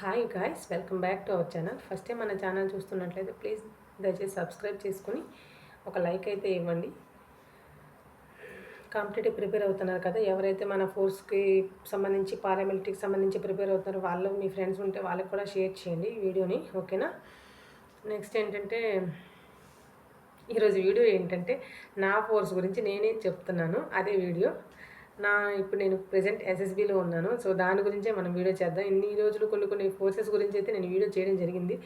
Hi guys welcome back to our channel first time మన channel చూస్తున్నట్లయితే please దయచేసి subscribe చేసుకుని ఒక లైక్ అయితే ఇవ్వండి. కాంపిటేటివ్ ప్రిపేర్ అవుతున్నారు కదా. ఎవరైతే మన ఫోర్స్కి సంబంధించి పారామిలిటరీకి సంబంధించి ప్రిపేర్ అవుతారో వాళ్ళు మీ ఫ్రెండ్స్ ఉంటే వాళ్ళకి కూడా షేర్ చేయండి వీడియోని ఓకేనా నెక్స్ట్ ఏంటంటే ఈరోజు వీడియో ఏంటంటే నా ఫోర్స్ గురించి నేనే చెప్తున్నాను. అదే వీడియో నా ఇప్పుడు నేను ప్రజెంట్ ఎస్ఎస్బిలో ఉన్నాను. సో దాని గురించే మనం వీడియో చేద్దాం. ఇన్ని రోజులు కొన్ని కొన్ని ఫోర్సెస్ గురించి అయితే నేను వీడియో చేయడం జరిగింది.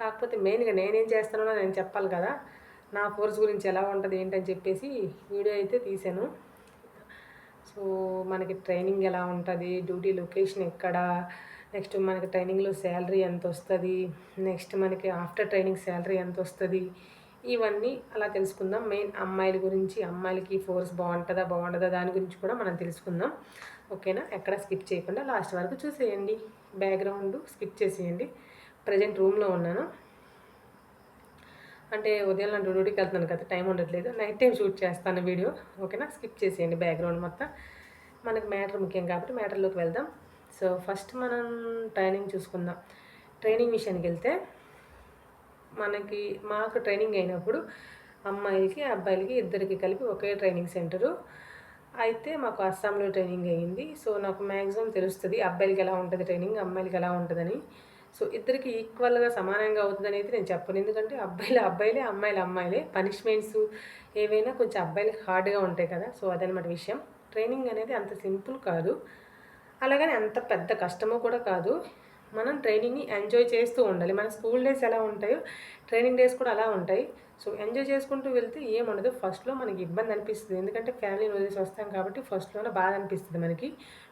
కాకపోతే మెయిన్గా నేనేం చేస్తానో నేను చెప్పాలి కదా. నా ఫోర్స్ గురించి ఎలా ఉంటుంది ఏంటని చెప్పేసి వీడియో అయితే తీశాను. సో మనకి ట్రైనింగ్ ఎలా ఉంటుంది డ్యూటీ లొకేషన్ ఎక్కడ నెక్స్ట్ మనకి ట్రైనింగ్లో శాలరీ ఎంత వస్తుంది నెక్స్ట్ మనకి ఆఫ్టర్ ట్రైనింగ్ శాలరీ ఎంత వస్తుంది ఇవన్నీ అలా తెలుసుకుందాం. మెయిన్ అమ్మాయిల గురించి అమ్మాయిలకి ఫోర్స్ బాగుంటుందా బాగుంటుందా దాని గురించి కూడా మనం తెలుసుకుందాం. ఓకేనా ఎక్కడ స్కిప్ చేయకుండా లాస్ట్ వరకు చూసేయండి. బ్యాక్గ్రౌండ్ స్కిప్ చేసేయండి. ప్రజెంట్ రూమ్లో ఉన్నాను. అంటే ఉదయం నేను డ్యూటీకి వెళ్తున్నాను కదా టైం ఉండట్లేదు. నైట్ టైం షూట్ చేస్తాను వీడియో. ఓకేనా స్కిప్ చేసేయండి బ్యాక్గ్రౌండ్ మొత్తం. మనకి మ్యాటర్ ముఖ్యం కాబట్టి మ్యాటర్లోకి వెళ్దాం. సో ఫస్ట్ మనం ట్రైనింగ్ చూసుకుందాం. ట్రైనింగ్ విషయానికి వెళ్తే మనకి మాకు ట్రైనింగ్ అయినప్పుడు అమ్మాయిలకి అబ్బాయిలకి ఇద్దరికి కలిపి ఒకే ట్రైనింగ్ సెంటరు. అయితే మాకు అస్సాంలో ట్రైనింగ్ అయ్యింది. సో నాకు మ్యాక్సిమం తెలుస్తుంది అబ్బాయిలకి ఎలా ఉంటుంది ట్రైనింగ్ అమ్మాయిలకి ఎలా ఉంటుందని. సో ఇద్దరికి ఈక్వల్గా సమానంగా అవుతుందని అయితే నేను చెప్పను. ఎందుకంటే అబ్బాయిలు అబ్బాయిలే అమ్మాయిలు అమ్మాయిలే. పనిష్మెంట్స్ ఏవైనా కొంచెం అబ్బాయిలకి హార్డ్గా ఉంటాయి కదా. సో అదనమాట విషయం. ట్రైనింగ్ అనేది అంత సింపుల్ కాదు. అలాగని అంత పెద్ద కష్టము కూడా కాదు. మనం ట్రైనింగ్ని ఎంజాయ్ చేస్తూ ఉండాలి. మన స్కూల్ డేస్ ఎలా ఉంటాయో ట్రైనింగ్ డేస్ కూడా అలా ఉంటాయి. సో ఎంజాయ్ చేసుకుంటూ వెళ్తే ఏముండదు. ఫస్ట్లో మనకి ఇబ్బంది అనిపిస్తుంది. ఎందుకంటే ఫ్యామిలీని వదిలేసి వస్తాం కాబట్టి ఫస్ట్లోనే బాధ అనిపిస్తుంది మనకి.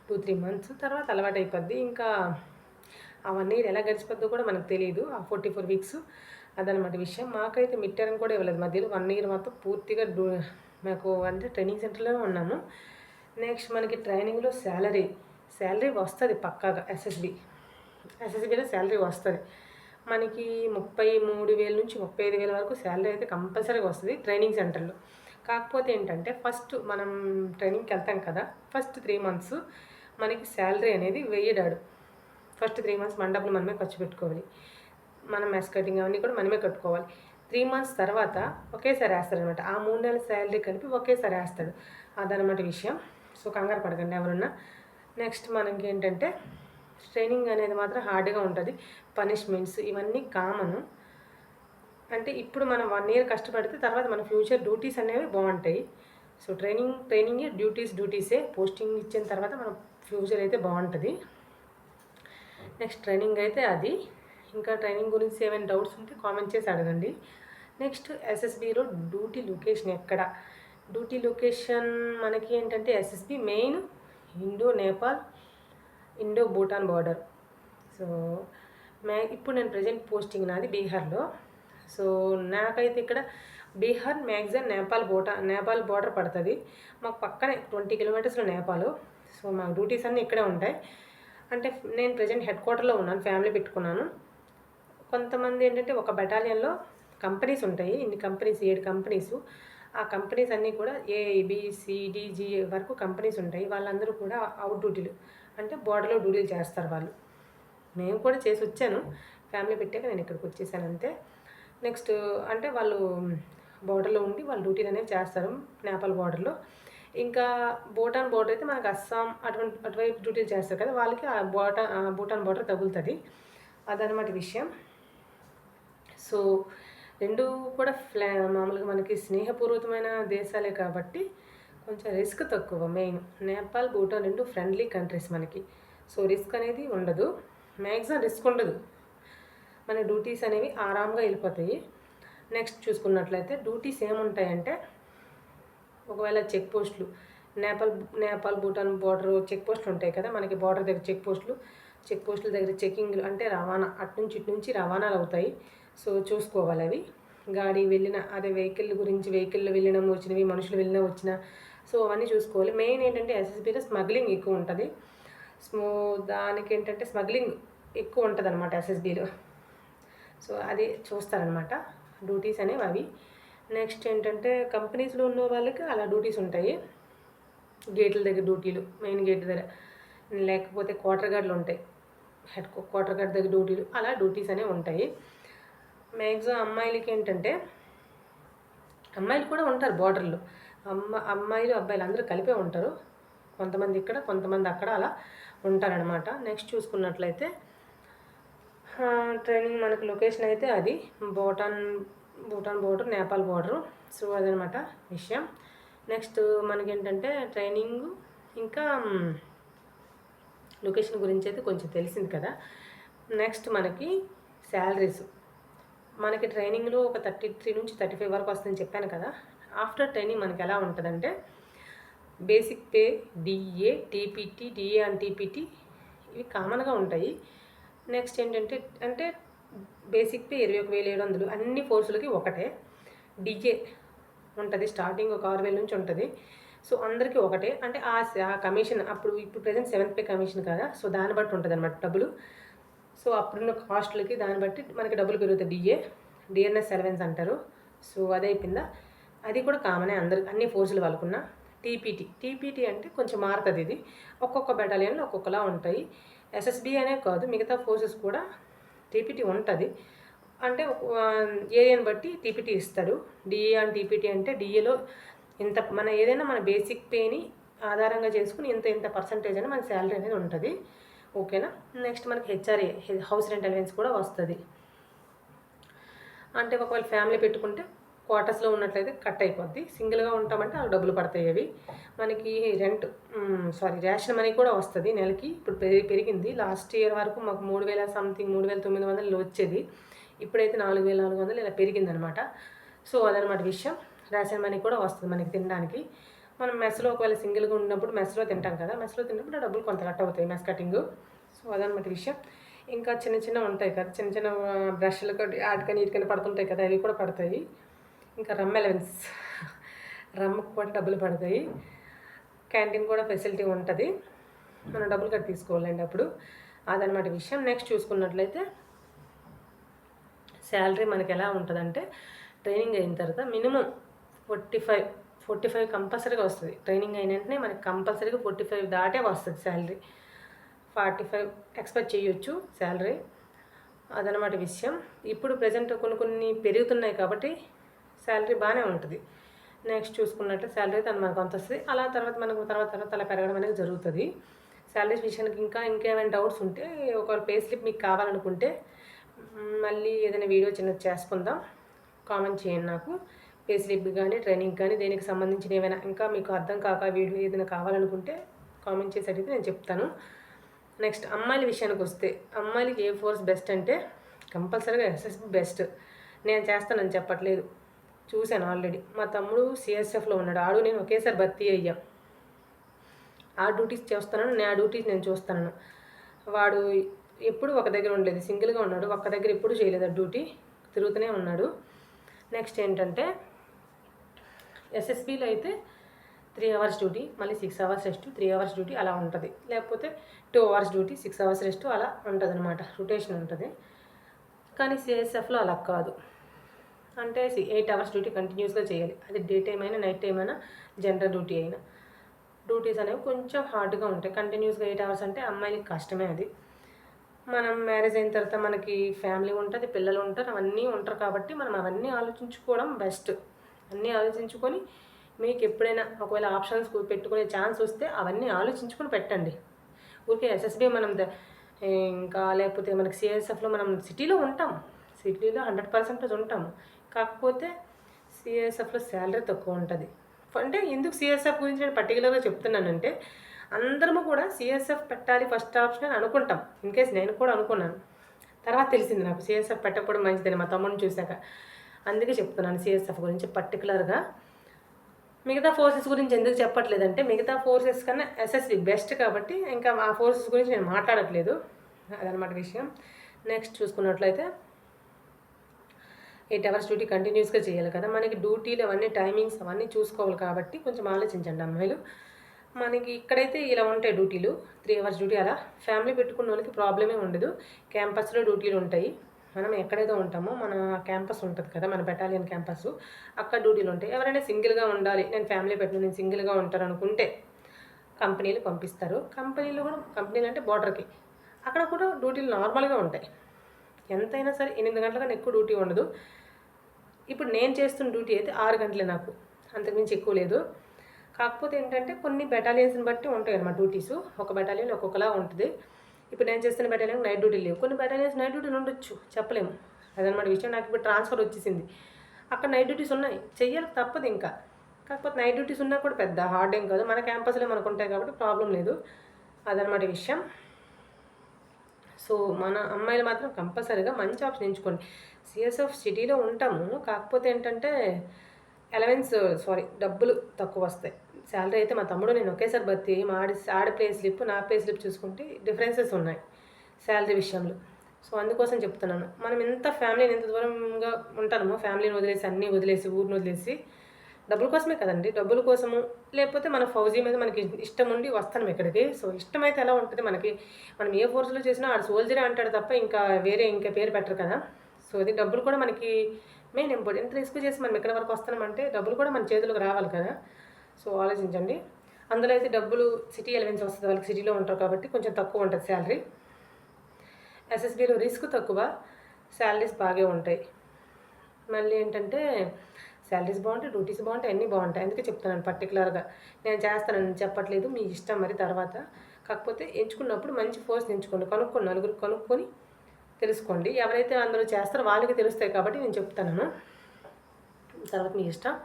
టూ త్రీ మంత్స్ తర్వాత అలవాటు అయిపోద్ది. ఇంకా ఆ వన్ ఇయర్ ఎలా గడిచిపోద్దో కూడా మనకు తెలియదు ఆ ఫోర్టీ ఫోర్ వీక్స్ అదనమాట విషయం. మాకైతే మిడ్ టర్మ్ కూడా ఇవ్వలేదు. మధ్యలో వన్ ఇయర్ మొత్తం పూర్తిగా డూ మాకు అంటే ట్రైనింగ్ సెంటర్లోనే ఉన్నాము. నెక్స్ట్ మనకి ట్రైనింగ్లో శాలరీ. శాలరీ వస్తుంది పక్కాగా ఎస్ఎస్బి. ఎస్ఎస్బీలో శాలరీ వస్తుంది. మనకి ముప్పై మూడు వేల నుంచి ముప్పై ఐదు వేల వరకు శాలరీ అయితే కంపల్సరీగా వస్తుంది ట్రైనింగ్ సెంటర్లో కాకపోతే ఏంటంటే ఫస్ట్ మనం ట్రైనింగ్కి వెళ్తాం కదా ఫస్ట్ త్రీ మంత్స్ మనకి శాలరీ అనేది వెయ్యడాడు ఫస్ట్ త్రీ మంత్స్ మన డబ్బులు మనమే ఖర్చు పెట్టుకోవాలి. మనం మెస్ కటింగ్ అవన్నీ కూడా మనమే కట్టుకోవాలి. త్రీ మంత్స్ తర్వాత ఒకేసారి వేస్తాడనమాట ఆ మూడు నెలల శాలరీ కలిపి ఒకేసారి వేస్తాడు. అదనమాట విషయం. సో కంగారు పడకండి ఎవరన్నా. నెక్స్ట్ మనకి ఏంటంటే ట్రైనింగ్ అనేది మాత్రం హార్డ్గా ఉంటుంది. పనిష్మెంట్స్ ఇవన్నీ కామను. అంటే ఇప్పుడు మనం వన్ ఇయర్ కష్టపడితే తర్వాత మన ఫ్యూచర్ డ్యూటీస్ అనేవి బాగుంటాయి. సో ట్రైనింగ్ ట్రైనింగే డ్యూటీస్ డ్యూటీసే పోస్టింగ్ ఇచ్చిన తర్వాత మన ఫ్యూచర్ అయితే బాగుంటుంది. నెక్స్ట్ ట్రైనింగ్ అయితే అది. ఇంకా ట్రైనింగ్ గురించి ఏమైనా డౌట్స్ ఉంటే కామెంట్ చేసి అడగండి. నెక్స్ట్ ఎస్ఎస్బిలో డ్యూటీ లొకేషన్ ఎక్కడ? డ్యూటీ లొకేషన్ మనకి ఏంటంటే SSB main Indo Nepal Indo Bhutan border so మ్యా ఇప్పుడు నేను ప్రజెంట్ పోస్టింగ్ నాది బీహార్లో. సో నాకైతే ఇక్కడ బీహార్ మ్యాక్సిమం నేపాల్ బోటా నేపాల్ బార్డర్ పడుతుంది. మాకు పక్కనే ట్వంటీ కిలోమీటర్స్లో నేపాల్. సో మాకు డ్యూటీస్ అన్నీ ఇక్కడే ఉంటాయి. అంటే నేను ప్రజెంట్ హెడ్ క్వార్టర్లో ఉన్నాను ఫ్యామిలీ పెట్టుకున్నాను. కొంతమంది ఏంటంటే ఒక బెటాలియన్లో కంపెనీస్ ఉంటాయి. ఇన్ని కంపెనీస్ ఏడు కంపెనీస్ ఆ కంపెనీస్ అన్నీ కూడా ఏ వరకు కంపెనీస్ ఉంటాయి. వాళ్ళందరూ కూడా అవుట్ డ్యూటీలు అంటే బోర్డర్లో డ్యూటీలు చేస్తారు వాళ్ళు. నేను కూడా చేసి వచ్చాను. ఫ్యామిలీ పెట్టాక నేను ఇక్కడికి వచ్చేసాను అంతే. నెక్స్ట్ అంటే వాళ్ళు బోర్డర్లో ఉండి వాళ్ళు డ్యూటీలు అనేవి చేస్తారు నేపాల్ బోర్డర్లో. ఇంకా భూటాన్ బోర్డర్ అయితే మనకు అస్సాం అటువంటి అటువైపు డ్యూటీలు చేస్తారు కదా వాళ్ళకి ఆ బోటా భూటాన్ బోర్డర్ తగులుతుంది. అదనమాట విషయం. సో రెండు కూడా ఫ్లా మామూలుగా మనకి స్నేహపూర్వకమైన దేశాలే కాబట్టి కొంచెం రిస్క్ తక్కువ మెయిన్. నేపాల్ భూటాన్ రెండు ఫ్రెండ్లీ కంట్రీస్ మనకి. సో రిస్క్ అనేది ఉండదు. మ్యాక్సిమం రిస్క్ ఉండదు. మన డ్యూటీస్ అనేవి ఆరాంగా వెళ్ళిపోతాయి. నెక్స్ట్ చూసుకున్నట్లయితే డ్యూటీస్ ఏముంటాయంటే ఒకవేళ చెక్ పోస్టులు. నేపాల్ నేపాల్ భూటాన్ బార్డర్ చెక్ పోస్టులు ఉంటాయి కదా మనకి బార్డర్ దగ్గర చెక్ పోస్టులు. చెక్ పోస్టుల దగ్గర చెకింగ్లు అంటే రవాణా అటు నుంచి ఇటు నుంచి రవాణాలు అవుతాయి. సో చూసుకోవాలి అవి. గాడి వెళ్ళిన అదే వెహికల్ గురించి వెహికల్లో వెళ్ళిన వచ్చినవి మనుషులు వెళ్ళినా వచ్చిన సో అవన్నీ చూసుకోవాలి. మెయిన్ ఏంటంటే ఎస్ఎస్బీలో స్మగ్లింగ్ ఎక్కువ ఉంటుంది. స్మో దానికి ఏంటంటే స్మగ్లింగ్ ఎక్కువ ఉంటుంది అనమాట ఎస్ఎస్బీలో సో అది చూస్తారనమాట డ్యూటీస్ అనేవి అవి. నెక్స్ట్ ఏంటంటే కంపెనీస్లో ఉన్న వాళ్ళకి అలా డ్యూటీస్ ఉంటాయి. గేట్ల దగ్గర డ్యూటీలు మెయిన్ గేట్ దగ్గర. లేకపోతే క్వార్టర్ గార్డులు ఉంటాయి. హెడ్ క్వార్టర్ గార్డ్ దగ్గర డ్యూటీలు అలా డ్యూటీస్ అనేవి ఉంటాయి. మ్యాక్సిమం అమ్మాయిలకి ఏంటంటే అమ్మాయిలు కూడా ఉంటారు బార్డర్లో అమ్మ అమ్మాయిలు అబ్బాయిలు అందరూ కలిపే ఉంటారు. కొంతమంది ఇక్కడ కొంతమంది అక్కడ అలా ఉంటారనమాట నెక్స్ట్ చూసుకున్నట్లయితే ట్రైనింగ్ మనకు లొకేషన్ అయితే అది. Bhutan Bhutan border Nepal border so అదనమాట విషయం. నెక్స్ట్ మనకి ఏంటంటే ట్రైనింగ్ ఇంకా లొకేషన్ గురించి అయితే కొంచెం తెలిసింది కదా. నెక్స్ట్ మనకి శాలరీస్ మనకి ట్రైనింగ్లో ఒక థర్టీ త్రీ నుంచి థర్టీ ఫైవ్ వరకు వస్తుందని చెప్పాను కదా. ఆఫ్టర్ ట్రైనింగ్ మనకి ఎలా ఉంటుందంటే basic pay DA TPT DA and TPT ఇవి కామన్గా ఉంటాయి. నెక్స్ట్ ఏంటంటే అంటే బేసిక్ పే ఇరవై ఒక వేల ఏడు వందలు అన్ని కోర్సులకి ఒకటే. డిఏ ఉంటుంది స్టార్టింగ్ ఒక ఆరు వేల నుంచి ఉంటుంది. సో అందరికీ ఒకటే. అంటే ఆ కమిషన్ అప్పుడు ఇప్పుడు ప్రజెంట్ సెవెంత్ పే కమిషన్ కదా సో దాన్ని బట్టి ఉంటుంది అనమాట డబ్బులు. సో అప్పుడున్న కాస్ట్లకి దాన్ని బట్టి మనకి డబ్బులు పెరుగుతాయి. డిఏ డిఎన్ఎస్ సర్వెన్స్ అంటారు. సో అదే అయిపోయిందా అది కూడా కామనే అందరి అన్ని ఫోర్సులు వాళ్ళకున్న టీపీటీ. టీపీటీ అంటే కొంచెం మారుతుంది ఇది. ఒక్కొక్క బెటాలియన్లో ఒక్కొక్కలా ఉంటాయి. ఎస్ఎస్బి అనే కాదు మిగతా ఫోర్సెస్ కూడా టీపీటీ ఉంటుంది. అంటే ఏరియాని బట్టి టీపీటీ ఇస్తాడు డిఏ అండ్ టీపీటీ అంటే డిఏలో ఇంత మన ఏదైనా మన బేసిక్ పేని ఆధారంగా చేసుకుని ఇంత ఇంత పర్సంటేజ్ అని మన శాలరీ అనేది ఉంటుంది. ఓకేనా? నెక్స్ట్ మనకి హెచ్ఆర్ఏ హౌస్ రెంట్ అలవెన్స్ కూడా వస్తుంది. అంటే ఒకవేళ ఫ్యామిలీ పెట్టుకుంటే క్వార్టర్స్లో ఉన్నట్లయితే కట్ అయిపోద్ది. సింగిల్గా ఉంటామంటే అవి డబ్బులు పడతాయి అవి. మనకి రెంట్ సారీ రేషన్ మనీ కూడా వస్తుంది నెలకి. ఇప్పుడు పెరిగి పెరిగింది. లాస్ట్ ఇయర్ వరకు మాకు మూడు వేల సంథింగ్ మూడు వేల తొమ్మిది వందలు వచ్చేది. ఇప్పుడైతే నాలుగు వేల నాలుగు వందలు ఇలా పెరిగిందనమాట. సో అదనమాట విషయం. రేషన్ మనీ కూడా వస్తుంది మనకి తినడానికి. మనం మెస్లో ఒకవేళ సింగిల్గా ఉన్నప్పుడు మెస్లో తింటాం కదా. మెస్లో తిన్నప్పుడు డబ్బులు కొంత కట్ అవుతాయి మెస్ కటింగ్. సో అదనమాట విషయం. ఇంకా చిన్న చిన్న ఉంటాయి కదా. చిన్న చిన్న బ్రష్లు ఆటికని ఇటుకని పడుతుంటాయి కదా. అవి కూడా పడతాయి. ఇంకా రమ్ ఎలవెన్స్. రమ్కి కూడా డబ్బులు పడతాయి. క్యాంటీన్ కూడా ఫెసిలిటీ ఉంటుంది. మనం డబ్బులు కట్టి తీసుకోవాలండి అప్పుడు. అదనమాట విషయం. నెక్స్ట్ చూసుకున్నట్లయితే శాలరీ మనకి ఎలా ఉంటుందంటే ట్రైనింగ్ అయిన తర్వాత minimum forty five forty five కంపల్సరీగా వస్తుంది. ట్రైనింగ్ అయిన వెంటనే మనకి కంపల్సరీగా ఫోర్టీ ఫైవ్ దాటే వస్తుంది శాలరీ. ఫార్టీ ఫైవ్ ఎక్స్పెక్ట్ చేయొచ్చు శాలరీ. అదనమాట విషయం. ఇప్పుడు ప్రజెంట్ కొన్ని కొన్ని పెరుగుతున్నాయి కాబట్టి శాలరీ బాగానే ఉంటుంది. నెక్స్ట్ చూసుకున్నట్టు శాలరీ తను మనకు అంత వస్తుంది. అలా తర్వాత మనకు తర్వాత తర్వాత అలా పెరగడం అనేది జరుగుతుంది. శాలరీస్ విషయానికి ఇంకా ఇంకేమైనా డౌట్స్ ఉంటే ఒకవేళ పే స్లిప్ మీకు కావాలనుకుంటే మళ్ళీ ఏదైనా వీడియో చిన్న చేసుకుందాం. కామెంట్ చేయండి నాకు. పే స్లిప్ కానీ ట్రైనింగ్ కానీ దేనికి సంబంధించిన ఏమైనా ఇంకా మీకు అర్థం కాక వీడియో ఏదైనా కావాలనుకుంటే కామెంట్ చేసి అడిగితే నేను చెప్తాను. నెక్స్ట్ అమ్మాయిల విషయానికి వస్తే అమ్మాయిలకి ఏ ఫోర్స్ బెస్ట్ అంటే కంపల్సరీగా ఎస్ఎస్బి బెస్ట్. నేను చేస్తానని చెప్పట్లేదు. చూశాను ఆల్రెడీ. మా తమ్ముడు సిఎస్ఎఫ్లో ఉన్నాడు. ఆడు నేను ఒకేసారి భర్తీ అయ్యా. ఆ డ్యూటీస్ చేస్తాను నేను ఆ డ్యూటీస్ నేను చూస్తాను వాడు ఎప్పుడు ఒక దగ్గర ఉండలేదు. సింగిల్గా ఉన్నాడు. ఒక్క దగ్గర ఎప్పుడు చేయలేదు ఆ డ్యూటీ. తిరుగుతూనే ఉన్నాడు. నెక్స్ట్ ఏంటంటే ఎస్ఎస్బిలో అయితే త్రీ అవర్స్ డ్యూటీ మళ్ళీ six hours rest three hours duty అలా ఉంటుంది. లేకపోతే two hours duty six hours rest అలా ఉంటుంది. అనమాట రొటేషన్ ఉంటుంది కానీ సిఎస్ఎఫ్లో అలా కాదు. అంటే ఎయిట్ అవర్స్ డ్యూటీ కంటిన్యూస్గా చేయాలి. అది డే టైం అయినా నైట్ టైం అయినా జనరల్ డ్యూటీ అయినా. డ్యూటీస్ అనేవి కొంచెం హార్డ్గా ఉంటాయి. కంటిన్యూస్గా ఎయిట్ అవర్స్ అంటే అమ్మాయిలకి కష్టమే అది. మనం మ్యారేజ్ అయిన తర్వాత మనకి ఫ్యామిలీ ఉంటుంది పిల్లలు ఉంటారు అవన్నీ ఉంటారు కాబట్టి మనం అవన్నీ ఆలోచించుకోవడం బెస్ట్. అన్నీ ఆలోచించుకొని మీకు ఎప్పుడైనా ఒకవేళ ఆప్షన్స్ పెట్టుకునే ఛాన్స్ వస్తే అవన్నీ ఆలోచించుకొని పెట్టండి. ఊరికే ఎస్ఎస్బి మనం ఇంకా లేకపోతే మనకి సిఎస్ఎఫ్లో మనం సిటీలో ఉంటాం. సిటీలో హండ్రెడ్ పర్సెంటేజ్ ఉంటాము. కాకపోతే సిఎస్ఎఫ్లో శాలరీ తక్కువ ఉంటుంది. అంటే ఎందుకు సిఎస్ఎఫ్ గురించి నేను పర్టికులర్గా చెప్తున్నానంటే అందరము కూడా సిఎస్ఎఫ్ పెట్టాలి ఫస్ట్ ఆప్షన్ అని అనుకుంటాం. ఇన్ కేస్ నేను కూడా అనుకున్నాను. తర్వాత తెలిసింది నాకు సిఎస్ఎఫ్ పెట్టకపోవడం మంచిదని మా తమ్ముడిని చూశాక. అందుకే చెప్తున్నాను సిఎస్ఎఫ్ గురించి పర్టికులర్గా మిగతా ఫోర్సెస్ గురించి ఎందుకు చెప్పట్లేదంటే మిగతా ఫోర్సెస్ కన్నా ఎస్ఎస్సి బెస్ట్ కాబట్టి ఇంకా ఆ ఫోర్సెస్ గురించి నేను మాట్లాడట్లేదు. అదనమాట విషయం. నెక్స్ట్ చూసుకున్నట్లయితే ఎయిట్ అవర్స్ డ్యూటీ కంటిన్యూస్గా చేయాలి కదా. మనకి డ్యూటీలు అవన్నీ టైమింగ్స్ అవన్నీ చూసుకోవాలి కాబట్టి కొంచెం ఆలోచించండి అమ్మాయిలు. మనకి ఇక్కడైతే ఇలా ఉంటాయి డ్యూటీలు త్రీ అవర్స్ డ్యూటీ అలా. ఫ్యామిలీ పెట్టుకున్న వాళ్ళకి ప్రాబ్లమే ఉండదు. క్యాంపస్లో డ్యూటీలు ఉంటాయి. మనం ఎక్కడైతే ఉంటామో మన క్యాంపస్ ఉంటుంది కదా మన బెటాలియన్ క్యాంపస్ అక్కడ డ్యూటీలు ఉంటాయి. ఎవరైనా సింగిల్గా ఉండాలి. నేను ఫ్యామిలీ పెట్టిన నేను సింగిల్గా ఉంటాను అనుకుంటే కంపెనీలు పంపిస్తారు. కంపెనీలు కూడా కంపెనీలు అంటే బార్డర్కి. అక్కడ కూడా డ్యూటీలు నార్మల్గా ఉంటాయి. ఎంతైనా సరే ఎనిమిది గంటల కన్నా ఎక్కువ డ్యూటీ ఉండదు. ఇప్పుడు నేను చేస్తున్న డ్యూటీ అయితే ఆరు గంటలే నాకు. అంతకుమించి ఎక్కువ లేదు. కాకపోతే ఏంటంటే కొన్ని బెటాలియన్స్ని బట్టి ఉంటాయి అన్నమాట డ్యూటీస్. ఒక బెటాలియన్ ఒక్కొక్కలా ఉంటుంది. ఇప్పుడు నేను చేస్తున్న బెటాలియన్ నైట్ డ్యూటీ లేవు. కొన్ని బెటాలియన్స్ నైట్ డ్యూటీలు ఉండొచ్చు చెప్పలేము. అదనమాట విషయం. నాకు ఇప్పుడు ట్రాన్స్ఫర్ వచ్చేసింది. అక్కడ నైట్ డ్యూటీస్ ఉన్నాయి. చెయ్యాలి తప్పదు ఇంకా. కాకపోతే నైట్ డ్యూటీస్ ఉన్నా కూడా పెద్ద హార్డ్ ఏం కాదు. మన క్యాంపస్లో మనకు ఉంటాయి కాబట్టి ప్రాబ్లం లేదు. అదనమాట విషయం. సో మన అమ్మాయిలు మాత్రం కంపల్సరీగా మంచి ఆప్షన్ ఎంచుకోండి. సిఎస్ఎఫ్ సిటీలో ఉంటాము. కాకపోతే ఏంటంటే అలవెన్స్ సారీ డబ్బులు తక్కువ వస్తాయి. శాలరీ అయితే మా తమ్ముడు నేను ఒకేసారి భర్తీ మా ఆడి ఆడ పే స్లిప్ నా పే స్లిప్ చూసుకుంటే డిఫరెన్సెస్ ఉన్నాయి శాలరీ విషయంలో. సో అందుకోసం చెప్తున్నాను. మనం ఎంత ఫ్యామిలీని ఎంత దూరంగా ఉంటామో ఫ్యామిలీని వదిలేసి అన్నీ వదిలేసి ఊరిని వదిలేసి డబ్బుల కోసమే కదండి. డబ్బుల కోసము లేకపోతే మన ఫౌజీ మీద మనకి ఇష్టం ఉండి వస్తాం ఇక్కడికి సో ఇష్టమైతే ఎలా ఉంటుంది మనకి? మనం ఏ ఫోర్స్లో చేసినా ఆడు సోల్జరే అంటాడు తప్ప ఇంకా వేరే ఇంకా పేరు పెట్టరు కదా. సో అది డబ్బులు కూడా మనకి మెయిన్ ఇంపార్టెంట్. ఎంత రిస్క్ చేసి మనం ఎక్కడి వరకు వస్తున్నామంటే డబ్బులు కూడా మన చేతులకు రావాలి కదా. సో ఆలోచించండి. అందులో అయితే డబ్బులు సిటీ ఎలవెన్స్ వస్తుంది. వాళ్ళకి సిటీలో ఉంటారు కాబట్టి కొంచెం తక్కువ ఉంటుంది శాలరీ ఎస్ఎస్బీలో రిస్క్ తక్కువ. శాలరీస్ బాగా ఉంటాయి. మళ్ళీ ఏంటంటే శాలరీస్ బాగుంటాయి డ్యూటీస్ బాగుంటాయి అన్నీ బాగుంటాయి. అందుకే చెప్తున్నాను పర్టికులర్గా నేను చేస్తానని చెప్పట్లేదు. మీ ఇష్టం మరి తర్వాత. కాకపోతే ఎంచుకున్నప్పుడు మంచి ఫోర్స్ ఎంచుకోండి కనుక్కోండి. నలుగురు కనుక్కొని తెలుసుకోండి. ఎవరైతే అందరూ చేస్తారో వాళ్ళకి తెలుస్తాయి కాబట్టి నేను చెప్తాను. తర్వాత మీ ఇష్టం.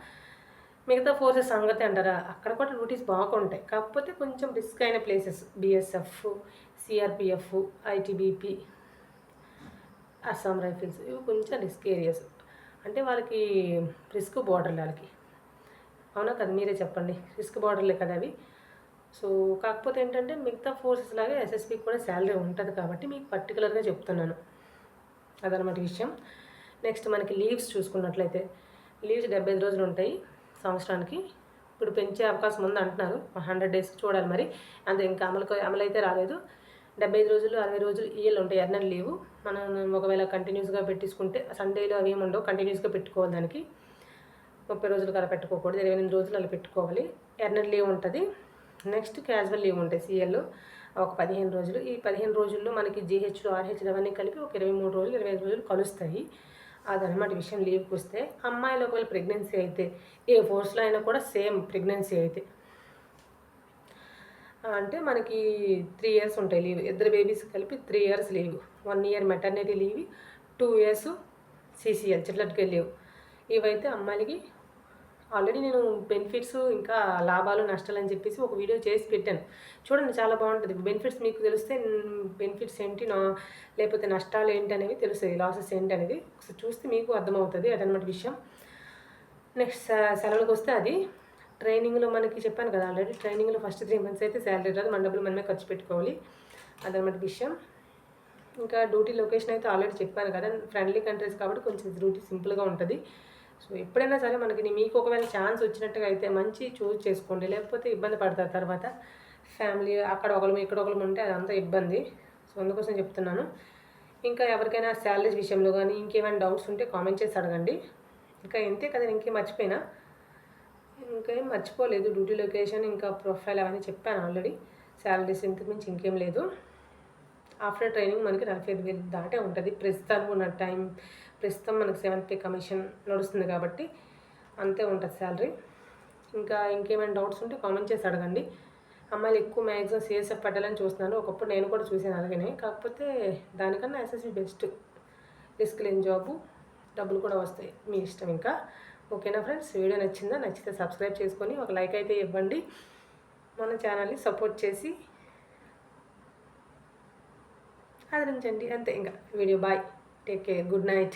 మిగతా ఫోర్సెస్ సంగతి అంటారా? అక్కడ కూడా డ్యూటీస్ బాగుంటాయి. కాకపోతే కొంచెం రిస్క్ అయిన places BSF CRPF ITBP Assam Rifles ఇవి కొంచెం రిస్క్ ఏరియాస్ అంటే వాళ్ళకి రిస్క్ బార్డర్లు వాళ్ళకి. అవునా కదా? మీరే చెప్పండి. రిస్క్ బార్డర్లే కదా అవి? సో కాకపోతే ఏంటంటే మిగతా ఫోర్సెస్ లాగా ఎస్ఎస్పికి కూడా శాలరీ ఉంటుంది కాబట్టి మీకు పర్టికులర్గా చెప్తున్నాను. అదనమాట విషయం. నెక్స్ట్ మనకి లీవ్స్ చూసుకున్నట్లయితే లీవ్స్ డెబ్బై రోజులు ఉంటాయి సంవత్సరానికి. ఇప్పుడు పెంచే అవకాశం ఉంది అంటున్నారు. హండ్రెడ్ డేస్ చూడాలి మరి. అంత ఇంకా అమలు అమలైతే రాలేదు. డెబ్బై ఐదు రోజులు అరవై రోజులు ఇయర్లు ఉంటాయి. Earned leave. మనం ఒకవేళ కంటిన్యూస్గా పెట్టించుకుంటే సండేలో అవి ఏమి ఉండవు. కంటిన్యూస్గా పెట్టుకోవాలి దానికి. ముప్పై రోజులు అలా పెట్టుకోకూడదు. ఇరవై ఎనిమిది రోజులు అలా పెట్టుకోవాలి. ఎర్నల్ లీవ్ ఉంటుంది. నెక్స్ట్ క్యాజువల్ లీవ్ ఉంటాయి సీఎల్ ఒక పదిహేను రోజులు. ఈ పదిహేను రోజుల్లో మనకి జీహెచ్లు ఆర్హెచ్లు అవన్నీ కలిపి ఒక ఇరవై మూడు రోజులు ఇరవై ఐదు రోజులు కలుస్తాయి. అదనమాట విషయం లీవ్కి వస్తే అమ్మాయిలు ఒకవేళ ప్రెగ్నెన్సీ అయితే ఏ ఫోర్స్లో అయినా కూడా సేమ్ ప్రెగ్నెన్సీ అయితే. అంటే మనకి త్రీ ఇయర్స్ ఉంటాయి లీవ్. ఇద్దరు బేబీస్ కలిపి three years leave. One year maternity leave two years CCL చిట్లట్కే leave. ఇవైతే అమ్మాయిలకి ఆల్రెడీ నేను బెనిఫిట్స్ ఇంకా లాభాలు నష్టాలు అని చెప్పేసి ఒక వీడియో చేసి పెట్టాను. చూడండి చాలా బాగుంటుంది. బెనిఫిట్స్ మీకు తెలిస్తే బెనిఫిట్స్ ఏంటి నా లేకపోతే నష్టాలు ఏంటి అనేవి తెలుస్తాయి లాసెస్ ఏంటి అనేది ఒకసారి చూస్తే మీకు అర్థమవుతుంది అదనమాట విషయం. నెక్స్ట్ సెలవులకు వస్తే అది ట్రైనింగ్లో మనకి చెప్పాను కదా ఆల్రెడీ ట్రైనింగ్లో ఫస్ట్ త్రీ మంత్స్ అయితే శాలరీ రాదు మన డబ్బులు మనమే ఖర్చు పెట్టుకోవాలి. అదనమాట విషయం. ఇంకా డ్యూటీ లొకేషన్ అయితే ఆల్రెడీ చెప్పాను కదా ఫ్రెండ్లీ కంట్రీస్ కాబట్టి కొంచెం డ్యూటీ సింపుల్గా ఉంటుంది. సో ఎప్పుడైనా సరే మనకి మీకు ఒకవేళ ఛాన్స్ వచ్చినట్టుగా అయితే మంచి చూస్ చేసుకోండి. లేకపోతే ఇబ్బంది పడతారు తర్వాత. ఫ్యామిలీ అక్కడ ఒకరు ఇక్కడ ఒకరు ఉంటే అదంతా ఇబ్బంది. సో అందుకోసం చెప్తున్నాను. ఇంకా ఎవరికైనా శాలరీస్ విషయంలో కానీ ఇంకేమైనా డౌట్స్ ఉంటే కామెంట్ చేసి అడగండి. ఇంకా ఇంతే కదా ఇంకేం మర్చిపోయినా. ఇంకేం మర్చిపోలేదు. డ్యూటీ లొకేషన్ ఇంకా ప్రొఫైల్ అవన్నీ చెప్పాను ఆల్రెడీ శాలరీస్ ఇంతకు మించి ఇంకేం లేదు. ఆఫ్టర్ ట్రైనింగ్ మనకి నలభై ఐదు వేలు దాటే ఉంటుంది. ప్రస్తుతానికి ఉన్న టైం ప్రస్తుతం మనకు సెవెంత్ పే కమిషన్ నడుస్తుంది కాబట్టి అంతే ఉంటుంది శాలరీ ఇంకా ఇంకేమైనా డౌట్స్ ఉంటే కామెంట్ చేసి అడగండి. అమ్మాయిలు ఎక్కువ మ్యాక్సిమం సిఎస్ఎఫ్ పెట్టాలని చూస్తున్నాను ఒకప్పుడు నేను కూడా చూసాను అలాగనే. కాకపోతే దానికన్నా ఎస్ఎస్సి బెస్ట్ రిస్క్ లేని జాబు డబ్బులు కూడా వస్తాయి. మీ ఇష్టం ఇంకా. ఓకేనా ఫ్రెండ్స్ వీడియో నచ్చిందా? నచ్చితే సబ్స్క్రైబ్ చేసుకొని ఒక లైక్ అయితే ఇవ్వండి. మన ఛానల్ని సపోర్ట్ చేసి ఆదరించండి. అంతే ఇంకా. Video bye. Take care good night